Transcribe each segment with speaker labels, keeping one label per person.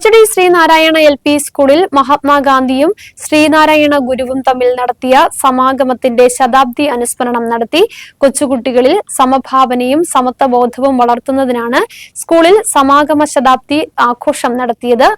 Speaker 1: പച്ചടി Sreenarayana L P സ്കൂളിൽ മഹാത്മാഗാന്ധിയും ശ്രീനാരായണ ഗുരുവും തമ്മിൽ നടത്തിയ സമാഗമത്തിന്റെ ശതാബ്ദി അനുസ്മരണം നടത്തി കൊച്ചുകുട്ടികളിൽ സമഭാവനയും സമത്വബോധവും വളർത്തുന്നതിനാണ് സ്കൂളിൽ സമാഗമ ശതാബ്ദി ആഘോഷം നടത്തിയത്.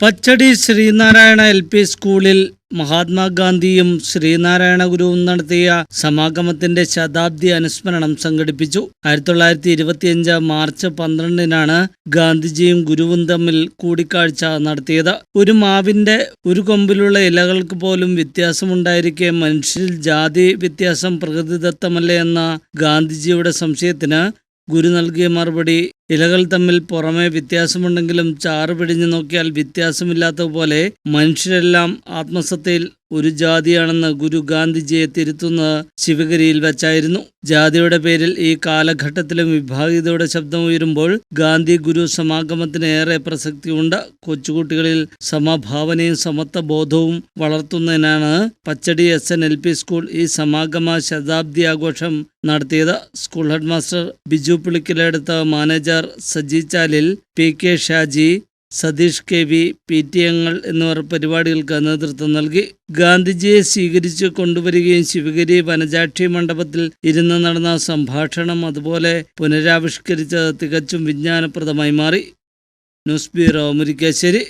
Speaker 2: പച്ചടി ശ്രീനാരായണ എൽ പി സ്കൂളിൽ മഹാത്മാഗാന്ധിയും ശ്രീനാരായണ ഗുരുവും നടത്തിയ സമാഗമത്തിന്റെ ശതാബ്ദി അനുസ്മരണം സംഘടിപ്പിച്ചു. ആയിരത്തി തൊള്ളായിരത്തി ഇരുപത്തിയഞ്ച് മാർച്ച് പന്ത്രണ്ടിനാണ് ഗാന്ധിജിയും ഗുരുവും തമ്മിൽ കൂടിക്കാഴ്ച നടത്തിയത്. ഒരു മാവിന്റെ ഒരു കൊമ്പിലുള്ള ഇലകൾക്ക് പോലും വ്യത്യാസമുണ്ടായിരിക്കെ മനുഷ്യരിൽ ജാതി വ്യത്യാസം പ്രകൃതിദത്തമല്ലേ എന്ന ഗാന്ധിജിയുടെ സംശയത്തിന് ഗുരു നൽകിയ മറുപടി ഇലകൾ തമ്മിൽ പുറമേ വ്യത്യാസമുണ്ടെങ്കിലും ചാറ് പിടിഞ്ഞു നോക്കിയാൽ വ്യത്യാസമില്ലാത്തതുപോലെ മനുഷ്യരെല്ലാം ആത്മസത്തയിൽ ഒരു ജാതിയാണെന്ന് ഗുരു ഗാന്ധിജിയെ തിരുത്തുന്നത് ശിവഗിരിയിൽ വെച്ചായിരുന്നു. ജാതിയുടെ പേരിൽ ഈ കാലഘട്ടത്തിലും വിഭാഗീയതയുടെ ശബ്ദം ഉയരുമ്പോൾ ഗാന്ധി ഗുരു സമാഗമത്തിന് ഏറെ പ്രസക്തിയുണ്ട്. കൊച്ചുകുട്ടികളിൽ സമഭാവനയും സമത്വ ബോധവും വളർത്തുന്നതിനാണ് Pachadi S N L P school ഈ സമാഗമ ശതാബ്ദി ആഘോഷം നടത്തിയത്. School headmaster Biju പുളിക്കലെടുത്ത manager Saji Chalil P K Shaji Sathish K V P T അങ്ങൾ എന്നിവർ പരിപാടികൾക്ക് നേതൃത്വം നൽകി. ഗാന്ധിജിയെ സ്വീകരിച്ച് കൊണ്ടുവരികയും ശിവഗിരി വനജാക്ഷി മണ്ഡപത്തിൽ ഇരുന്ന് നടന്ന സംഭാഷണം അതുപോലെ പുനരാവിഷ്കരിച്ചത് തികച്ചും വിജ്ഞാനപ്രദമായി മാറി. News bureau Murickassery.